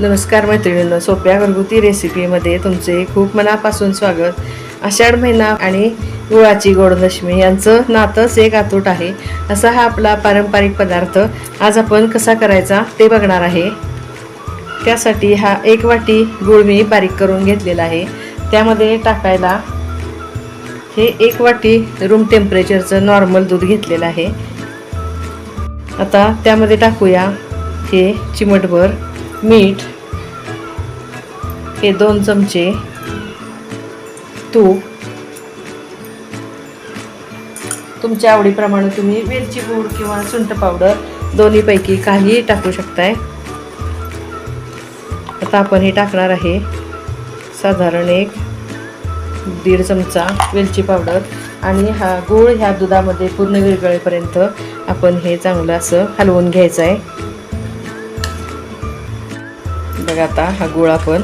नमस्कार मैत्रिणींनो सोप्या घरगुती रेसिपीमध्ये तुमचे खूप मनापासून स्वागत. आषाढ महिना आणि गुळाची गोडदशमी यांचं नातंच एक आतूट आहे. असा हा आपला पारंपरिक पदार्थ आज आपण कसा करायचा ते बघणार आहे. त्यासाठी हा एक वाटी गुळ मी बारीक करून घेतलेला आहे. त्यामध्ये टाकायला हे एक वाटी रूम टेम्परेचरचं नॉर्मल दूध घेतलेलं आहे. आता त्यामध्ये टाकूया हे चिमटभर. मीठ हे दोन चमचे तूप. तुमच्या आवडीप्रमाणे तुम्ही वेलची पूड किंवा सुंठ पावडर दोन्हीपैकी काहीही टाकू शकताय. आता आपण हे टाकणार आहे. साधारण एक दीड चमचा वेलची पावडर आणि हा गूळ ह्या दुधामध्ये पूर्ण विरगळेपर्यंत आपण हे चांगलं असं हलवून घ्यायचं आहे बघा आता हा गूळ आपण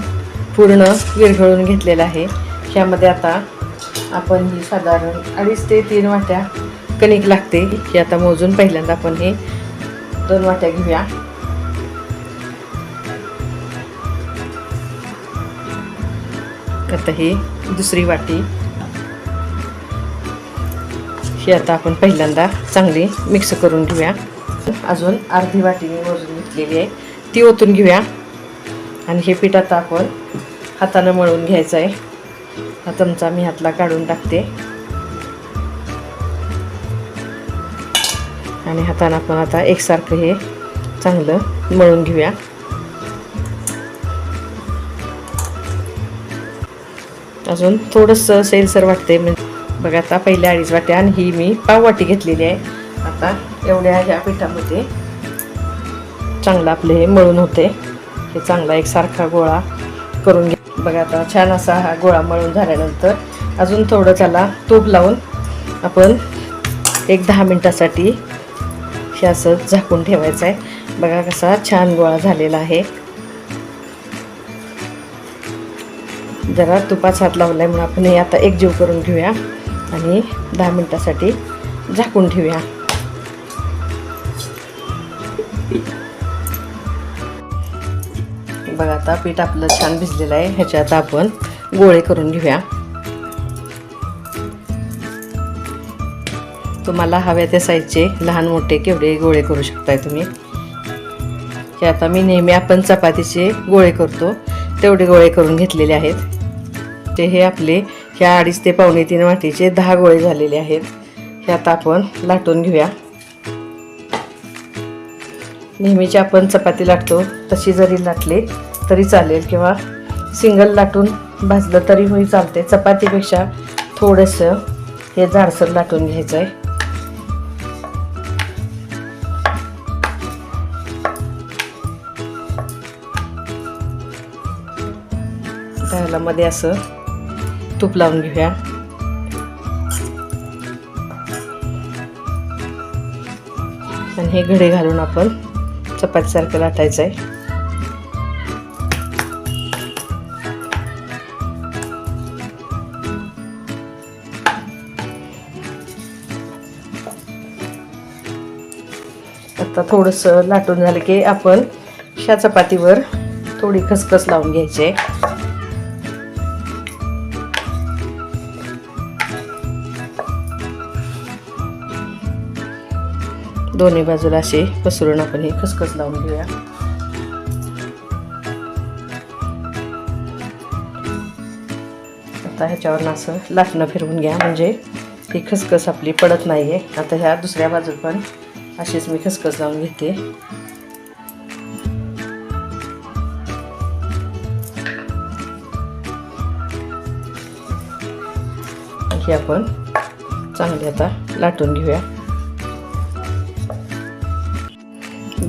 पूर्ण विरघळून घेतलेला आहे. ह्यामध्ये आता आपण ही साधारण अडीच ते तीन वाट्या कणिक लागते ही आता मोजून पहिल्यांदा आपण हे दोन वाट्या घेऊया. आता ही दुसरी वाटी. ही आता आपण पहिल्यांदा चांगली मिक्स करून घेऊया. अजून अर्धी वाटी मी मोजून घेतलेली आहे. ती ओतून घेऊया. आणि हे पीठ आता आपण हातानं मळून घ्यायचं आहे हा चमचा मी हातला काढून टाकते. आणि हातानं आपण आता एकसारखं हे चांगलं मळून घेऊया. अजून थोडंसं सैलसर वाटते म्हणजे बघा आता पहिल्या अडीच वाट्या आणि ही मी पाववाटी घेतलेली आहे. आता एवढ्या ह्या पिठामध्ये चांगलं आपले हे मळून होते हे चांगला एक सारखा गोळा करून घे. बघा आता छान असा हा गोळा मळून झाल्यानंतर अजून थोडं त्याला तूप लावून आपण एक दहा मिनटासाठी हे असं झाकून ठेवायचं आहे. बघा कसा छान गोळा झालेला आहे. जरा तुपाच हात लावला आहे म्हणून आपण हे आता एकजीव करून घेऊया आणि दहा मिनटासाठी झाकून ठेवूया. बघा आता पीठ आपलं छान भिजलेलं आहे. ह्याच्यात आपण गोळे करून घेऊया. तुम्हाला हव्या त्या साईजचे लहान मोठे केवढे गोळे करू शकताय तुम्ही. हे आता मी नेहमी आपण चपातीचे गोळे करतो. तेवढे गोळे करून घेतलेले आहेत. ते हे आपले ह्या अडीच ते पावणे तीन वाटीचे दहा गोळे झालेले आहेत. हे आता आपण लाटून घेऊया. नेहमीची आपण चपाती लाटतो तशी जरी लाटली तरी चालेल किंवा सिंगल लाटून भाजलं तरी होई चालते. चपातीपेक्षा थोडंसं हे जाडसर लाटून घ्यायचं आहे त्याला मध्ये असं तूप लावून घेऊया. आणि हे घडे घालून आपण चपातीसारखं लाटायचं आहे. आता थोडंसं लाटून झालं की आपण ह्या चपातीवर थोडी खसखस लावून घ्यायची आहे. दोन्ही बाजूला असे पसरून आपण हे खसखस लावून घेऊया. आता ह्याच्यावर असं लाटणं फिरवून घ्या म्हणजे ही खसखस आपली पडत नाही आहे आता ह्या दुसऱ्या बाजूला पण अशीच मी खसखस लावून घेते. ही आपण चांगली आता लाटून घेऊया.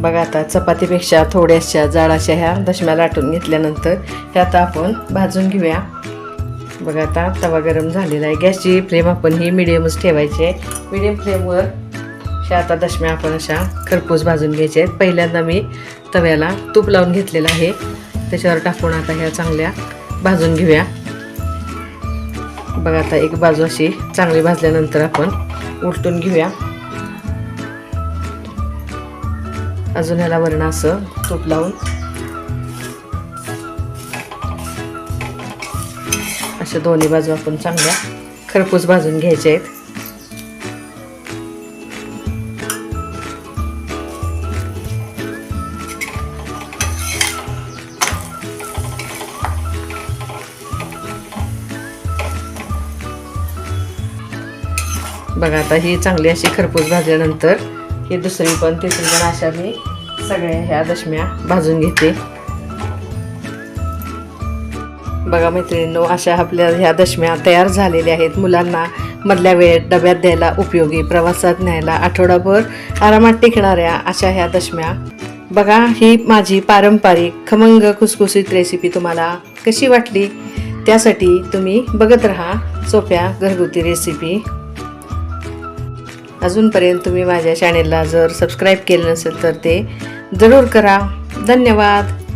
बघा आता चपातीपेक्षा थोड्याशा जाडाशा ह्या दशम्या लाटून घेतल्यानंतर ह्या आता आपण भाजून घेऊया. बघा आता तवा गरम झालेला आहे. गॅसची फ्लेम आपण ही मिडियमच ठेवायची आहे. मिडियम फ्लेमवर ह्या आता दशम्या आपण अशा खरपूस भाजून घ्यायच्या आहेत. पहिल्यांदा मी तव्याला तूप लावून घेतलेलं आहे. त्याच्यावर टाकून आता ह्या चांगल्या भाजून घेऊया. बघा आता एक बाजू अशी चांगली भाजल्यानंतर आपण उलटून घेऊया. अजून ह्याला वरण असं तूप लावून. अशा दोन्ही बाजू आपण चांगल्या खरपूस भाजून घ्यायचे आहेत. बघा आता ही चांगली अशी खरपूस भाजल्यानंतर ही दुसरी पण तिसरी पण अशा मी सगळ्या ह्या दशम्या भाजून घेते. बघा मैत्रिणींनो अशा आपल्या ह्या दशम्या तयार झालेल्या आहेत. मुलांना मधल्या वेळेत डब्यात द्यायला उपयोगी प्रवासात न्यायला आठवडाभर आरामात टिकणाऱ्या अशा ह्या दशम्या. बघा ही माझी पारंपरिक खमंग खुसखुसीत रेसिपी तुम्हाला कशी वाटली? त्यासाठी तुम्ही बघत राहा सोप्या घरगुती रेसिपी अजूनपर्यंत तुम्ही माझ्या चॅनेलला जर सबस्क्राईब केलं नसेल तर ते जरूर करा. धन्यवाद.